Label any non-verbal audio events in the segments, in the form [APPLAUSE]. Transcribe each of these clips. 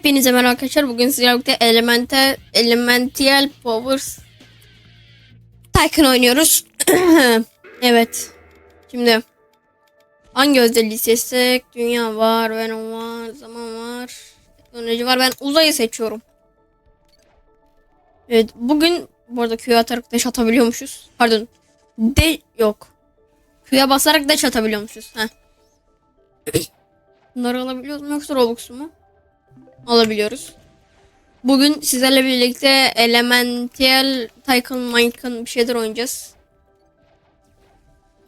Hepinize merhaba arkadaşlar. Bugün sizlerle birlikte Elemental, Elemental Powers Tycoon oynuyoruz. [CLEARS THROAT] evet. Şimdi hangi özelliği seçsek? Dünya var, Venom var, zaman var, teknoloji var. Ben uzayı seçiyorum. Evet, bugün bu arada Q'ya atarak dash atabiliyormuşuz. Pardon. De yok. Q'ya basarak dash atabiliyormuşuz. Heh. Bunları alabiliyoruz mu yoksa Robux mu? Alabiliyoruz. Bugün sizlerle birlikte Elemental Tycoon Minecraft bir şeyler oynayacağız.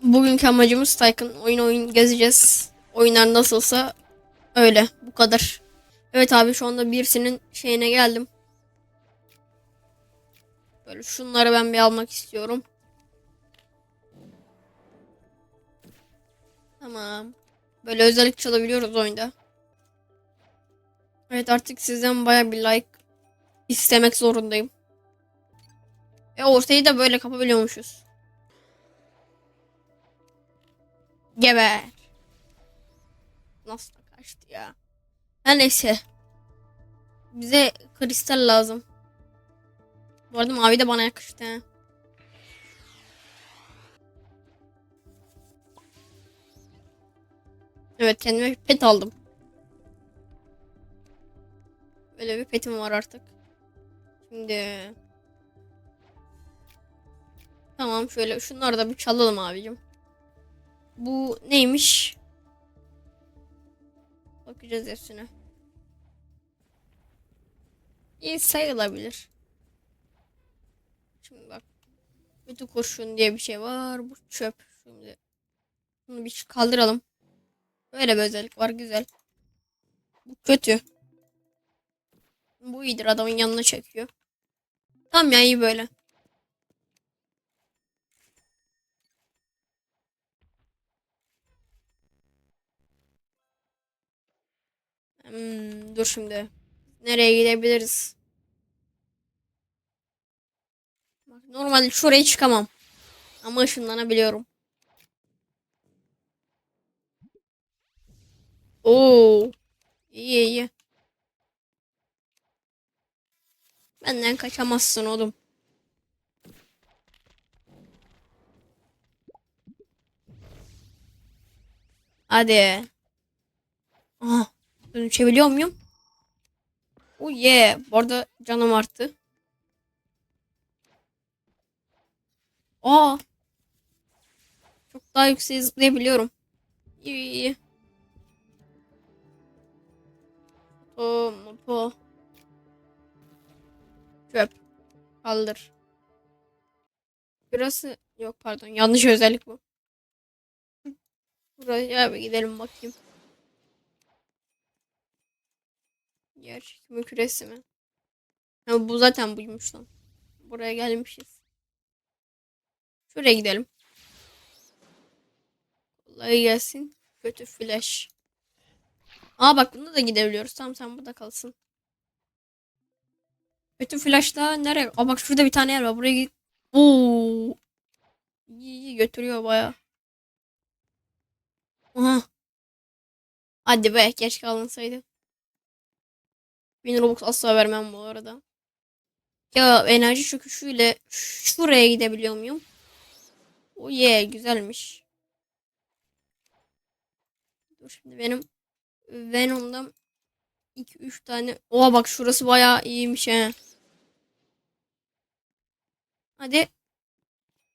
Bugünkü amacımız Tycoon oyun oyun gezeceğiz. Oyunlar nasılsa öyle bu kadar. Evet abi şu anda birisinin şeyine geldim. Böyle şunları ben bir almak istiyorum. Tamam. Böyle özellik çalabiliyoruz oyunda. Evet artık sizden baya bir like istemek zorundayım. E ortayı da böyle kapabiliyormuşuz. Geber. Nasıl kaçtı ya. Her neyse. Bize kristal lazım. Bu arada mavi de bana yakıştı. Evet kendime pet aldım. Böyle bir petim var artık. Şimdi Tamam şöyle şunları da bir çalalım abicim. Bu neymiş? Bakacağız hepsine. İyi sayılabilir. Şimdi bak. Kötü kurşun diye bir şey var. Bu çöp. Şimdi bunu bir kaldıralım. Böyle bir özellik var güzel. Bu kötü. Bu iyidir adamın yanına çekiyor. Tamam ya iyi böyle. Hmm, dur şimdi. Nereye gidebiliriz? Bak, normalde şuraya çıkamam. Ama ışınlanabiliyorum. Oo. İyi iyi. Benden kaçamazsın oğlum. Hadi. Aha. Dönüşebiliyor muyum? Oh yeah. Bu arada canım arttı. Aa. Çok daha yükseğe zıplayabiliyorum. İyi iyi iyi. Moto, moto. Kaldır. Burası yok pardon yanlış özellik bu. Buraya bir gidelim bakayım. Gerçek mi küresi mi? Ha, bu zaten buymuş lan. Buraya gelmişiz. Şuraya gidelim. Kolay gelsin. Kötü flash. Aa bak bunda da gidebiliyoruz. Tamam sen burada kalsın. Kötü flash'ta nereye? Aa bak şurada bir tane yer var. Buraya git. Oo. İyi, iyi götürüyor baya. Aha. Hadi be geç kalınsaydı. 1000 Robux asla vermem bu arada. Ya enerji çöküşüyle şuraya gidebiliyor muyum? O ye yeah, güzelmiş. Dur şimdi benim Venom'dan 2-3 tane. Oha bak şurası bayağı iyiymiş he. Hadi.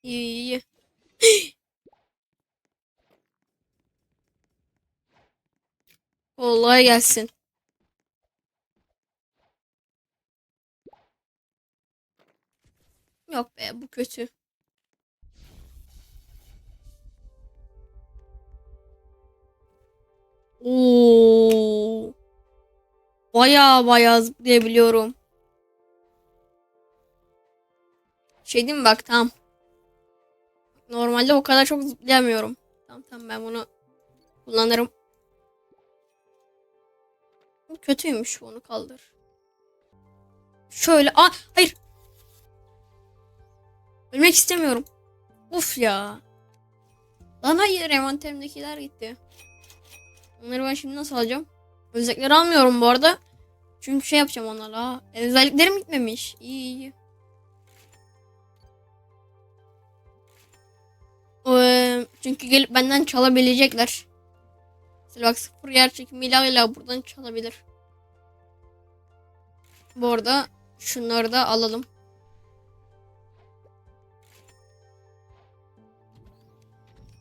İyi iyi. [GASPS] Kolay gelsin. Yok be bu kötü. Oo. Baya baya zıplayabiliyorum. Şey diyeyim mi bak tamam. Normalde o kadar çok zıplayamıyorum. Tamam tamam ben bunu kullanırım. Bu kötüymüş bunu kaldır. Şöyle aa hayır. Ölmek istemiyorum. Uf ya. Lan hayır envanterimdekiler gitti. Onları ben şimdi nasıl alacağım? Özellikleri almıyorum bu arada. Çünkü şey yapacağım onlarla. E, özelliklerim gitmemiş. İyi iyi. Ee, çünkü gelip benden çalabilecekler. Mesela bak sıfır yer çekimiyle hala buradan çalabilir. Bu arada şunları da alalım.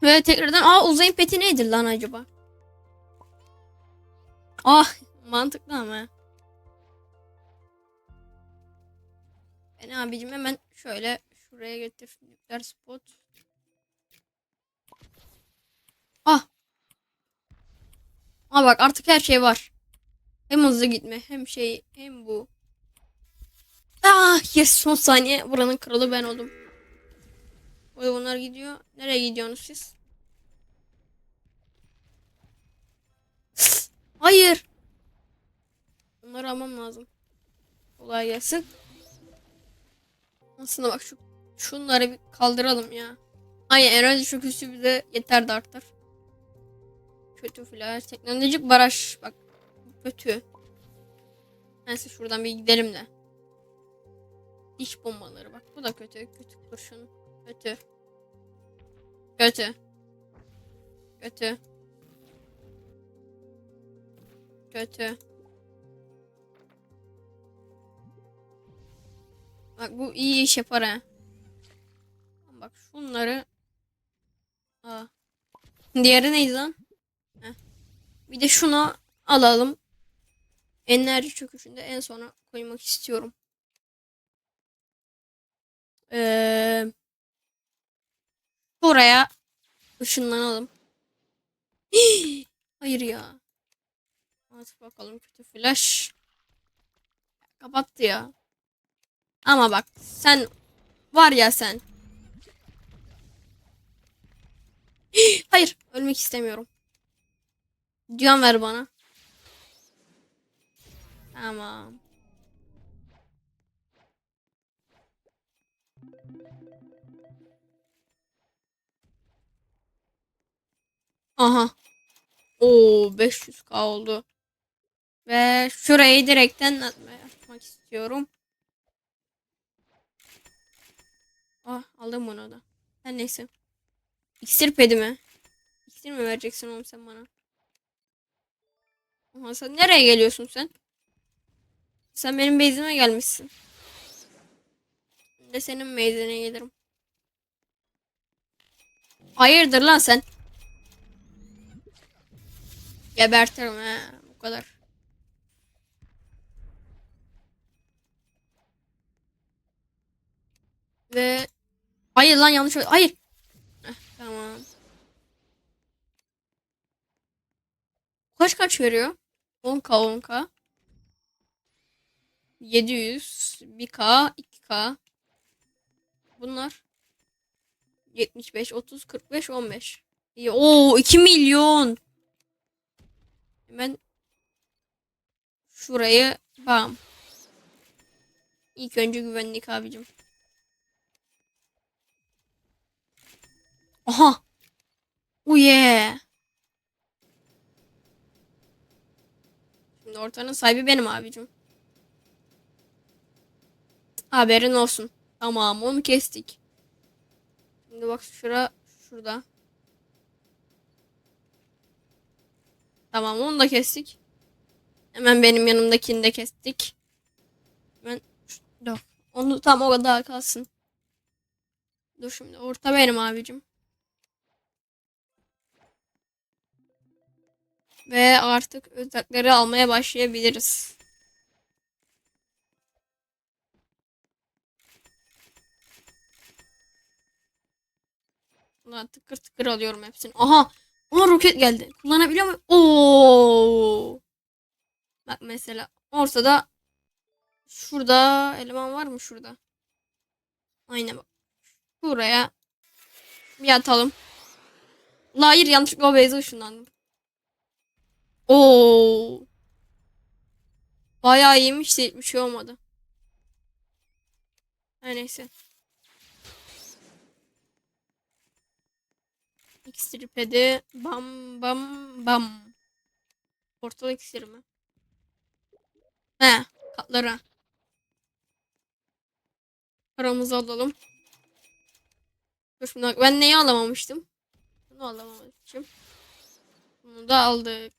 Ve tekrardan aa uzayın peti nedir lan acaba? Ah mantıklı ama. Ben abicim hemen şöyle şuraya getir. Nükleer spot. Ah. Aa bak artık her şey var. Hem hızlı gitme hem şey hem bu. Ah yes son saniye buranın kralı ben oldum. Oy bunlar gidiyor. Nereye gidiyorsunuz siz? Hayır. Bunları almam lazım. Kolay gelsin. Aslında bak şu şunları bir kaldıralım ya. Aynen enerji çöküsü bize yeter de artar. Kötü flash. Teknolojik baraj. Bak kötü. Neyse şuradan bir gidelim de. İş bombaları bak. Bu da kötü. Kötü kurşun. Kötü. Kötü. Kötü. Kötü. Bak bu iyi iş yapar ha. Bak şunları. Aa. Diğeri neydi lan? Heh. Bir de şunu alalım. Enerji çöküşünde en sona koymak istiyorum. Ee, buraya ışınlanalım. [GASPS] Hayır ya. At bakalım kötü flash. Kapattı ya. Ama bak sen var ya sen. [GASPS] Hayır ölmek istemiyorum. Can ver bana. Tamam. Aha. Oo 500k oldu. Ve şurayı direkten atmak istiyorum. Ah aldım bunu da. Her neyse. İksir pedi mi? İksir mi vereceksin oğlum sen bana? Aha sen nereye geliyorsun sen? Sen benim base'ime gelmişsin. Ben de senin base'ine gelirim. Hayırdır lan sen? Gebertirim he. Bu kadar. Ve hayır lan yanlış. Hayır. Heh, tamam. Kaç kaç veriyor? 10k 10k. 700 1k 2k. Bunlar 75 30 45 15. İyi. Oo 2 milyon. Hemen şurayı bam. İlk önce güvenlik abicim. Aha. Oh yeah. Şimdi ortanın sahibi benim abicim. Haberin olsun. Tamam onu kestik. Şimdi bak şura şurada. Tamam onu da kestik. Hemen benim yanımdakini de kestik. Hemen dur. Onu tam o kadar kalsın. Dur şimdi orta benim abicim. Ve artık özellikleri almaya başlayabiliriz. Ulan tıkır tıkır alıyorum hepsini. Aha! Ama roket geldi. Kullanabiliyor muyum? Oo! Bak mesela ortada şurada eleman var mı şurada? Aynen bak. Buraya bir atalım. La hayır yanlışlıkla o base'e ışınlandım. Oo. Bayağı iyiymiş de bir şey olmadı. Her neyse. İksir pedi. Bam bam bam. Portal iksiri mi? He katlara. Paramızı alalım. Dur şimdi ben neyi alamamıştım? Bunu alamamışım. Bunu da aldık.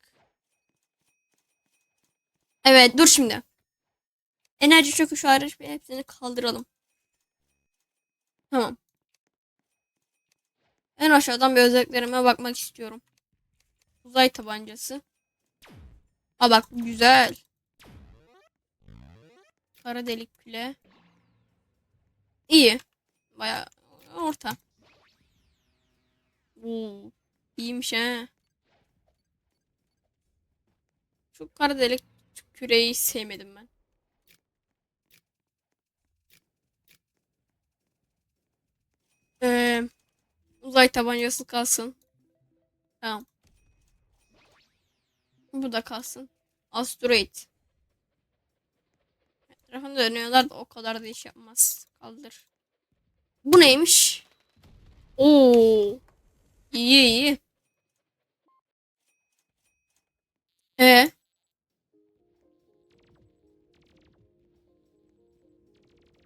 Evet dur şimdi. Enerji çöküşü hariç bir hepsini kaldıralım. Tamam. En aşağıdan bir özelliklerime bakmak istiyorum. Uzay tabancası. Aa bak güzel. Kara delik küle. İyi. Baya orta. Oo, iyiymiş he. Şu kara delik küreyi hiç sevmedim ben. Ee, uzay tabancası kalsın. Tamam. Bu da kalsın. Asteroid. Etrafında dönüyorlar da o kadar da iş yapmaz. Kaldır. Bu neymiş? Oo. İyi iyi. E.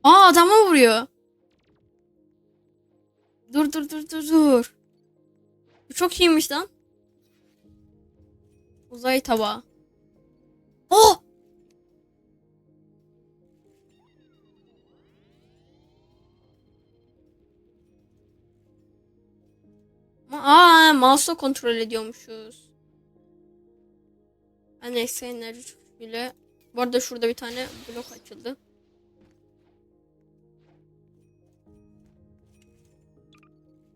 Aa adama vuruyor. Dur dur dur dur dur. Bu çok iyiymiş lan. Uzay tabağı. Oh! Aa, mouse'la kontrol ediyormuşuz. Ha, neyse enerji çöküşüyle. Bu arada şurada bir tane blok açıldı.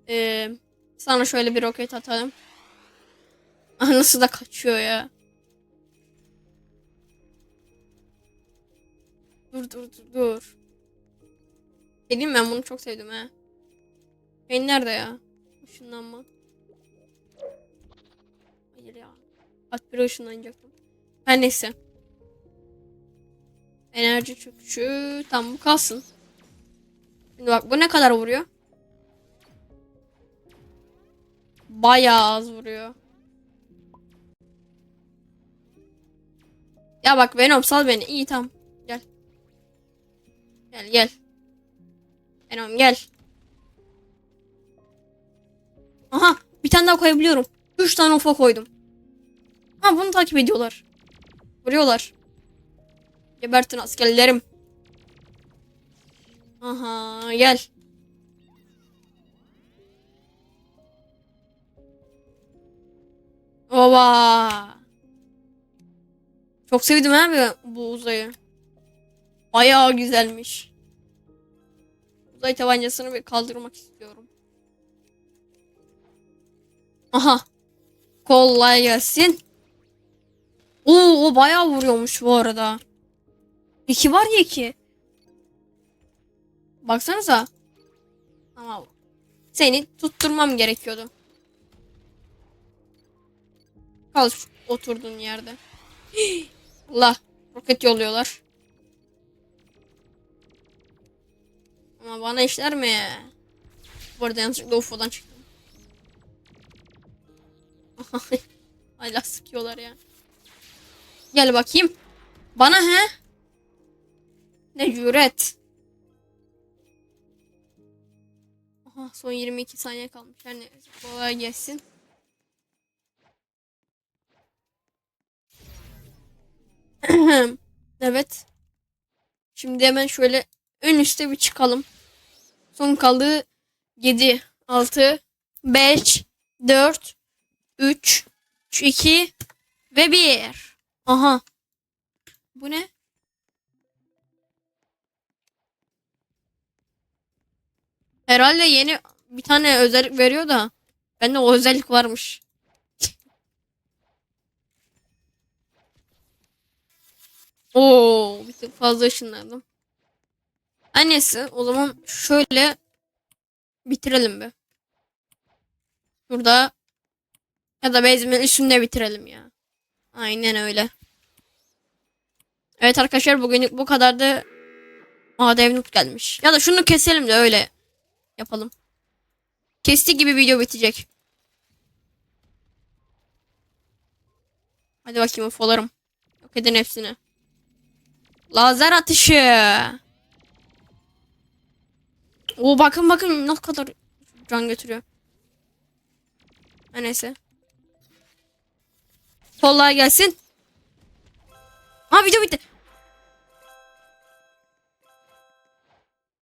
Ee, sana şöyle bir roket atalım. Ah, Nasıl da kaçıyor ya. Dur dur dur dur. Dedim ben bunu çok sevdim ha. Ben nerede ya? Işınlanma. Hayır ya. At bir ışınlanacaktım. Her neyse. Enerji çöküşü. Tam bu kalsın. Şimdi bak bu ne kadar vuruyor? Bayağı az vuruyor. Ya bak Venom sal beni. İyi tamam. Gel. Gel gel. Venom gel. Aha bir tane daha koyabiliyorum. Üç tane ufa koydum. Ha bunu takip ediyorlar. Vuruyorlar. Gebertin askerlerim. Aha gel. Oba. Çok sevdim abi bu uzayı. Bayağı güzelmiş. Uzay tabancasını bir kaldırmak istiyorum. Aha. Kolay gelsin. Oo o bayağı vuruyormuş bu arada. İki var ya iki. Baksanıza. Ama seni tutturmam gerekiyordu. Kal oturduğun yerde. [GASPS] Allah. Roket yolluyorlar. Ama bana işler mi? Bu arada yanlışlıkla UFO'dan çıktım. [LAUGHS] Hala sıkıyorlar ya. Gel bakayım. Bana he? Ne cüret. Aha, son 22 saniye kalmış. Yani kolay gelsin. [CLEARS THROAT] evet. Şimdi hemen şöyle ön üste bir çıkalım. Son kaldığı 7, 6, 5, 4, 3, 2 ve 1. Aha. Bu ne? Herhalde yeni bir tane özellik veriyor da bende o özellik varmış. Oo, bir tık fazla ışınlandım. Annesi o zaman şöyle bitirelim be. Burada ya da bezimin üstünde bitirelim ya. Aynen öyle. Evet arkadaşlar bugünlük bu kadardı. Aa Devnut gelmiş. Ya da şunu keselim de öyle yapalım. Kesti gibi video bitecek. Hadi bakayım ufolarım. Yok edin hepsini. Lazer atışı. Oo bakın bakın ne kadar can götürüyor. Ha, neyse. Kolay gelsin. Ha video bitti.